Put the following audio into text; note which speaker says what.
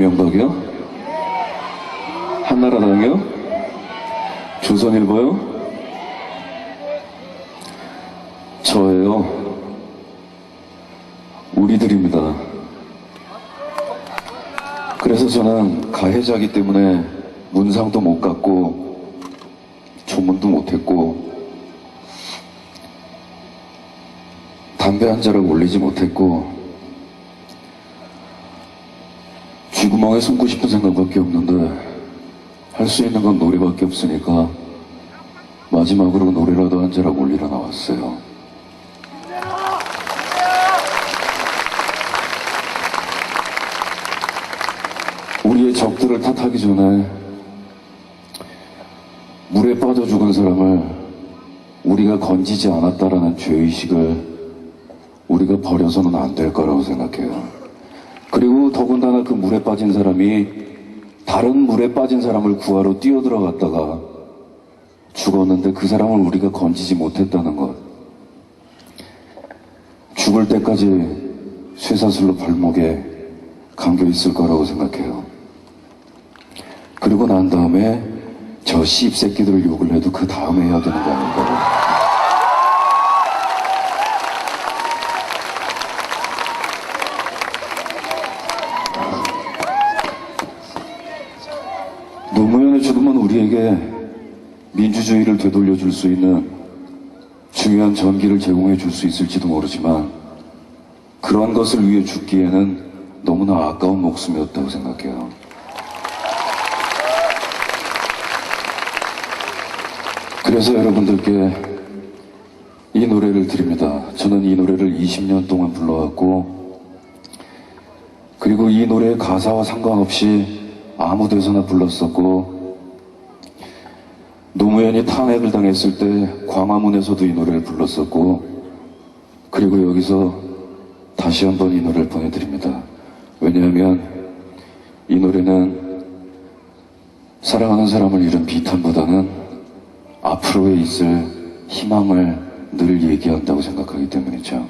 Speaker 1: 이명박이요? 한나라당이요? 조선일보요? 저예요. 우리들입니다. 그래서 저는 가해자기 때문에 문상도 못 갔고 조문도 못했고 담배 한 자락 올리지 못했고 구멍에 숨고 싶은 생각밖에 없는데 할 수 있는 건 노래밖에 없으니까 마지막으로 노래라도 한 자락 올리러 나왔어요. 우리의 적들을 탓하기 전에 물에 빠져 죽은 사람을 우리가 건지지 않았다라는 죄의식을 우리가 버려서는 안 될 거라고 생각해요. 그리고 더군다나 그 물에 빠진 사람이 다른 물에 빠진 사람을 구하러 뛰어들어갔다가 죽었는데 그 사람을 우리가 건지지 못했다는 것. 죽을 때까지 쇠사슬로 발목에 감겨 있을 거라고 생각해요. 그리고 난 다음에 저 씹새끼들을 욕을 해도 그 다음에 해야 되는 거 아닌가. 우리에게 민주주의를 되돌려 줄 수 있는 중요한 전기를 제공해 줄 수 있을지도 모르지만 그러한 것을 위해 죽기에는 너무나 아까운 목숨이었다고 생각해요. 그래서 여러분들께 이 노래를 드립니다. 저는 이 노래를 20년 동안 불러왔고, 그리고 이 노래의 가사와 상관없이 아무 데서나 불렀었고, 노무현이 탄핵을 당했을 때 광화문에서도 이 노래를 불렀었고, 그리고 여기서 다시 한번 이 노래를 보내드립니다. 왜냐하면 이 노래는 사랑하는 사람을 잃은 비탄보다는 앞으로에 있을 희망을 늘 얘기한다고 생각하기 때문이죠.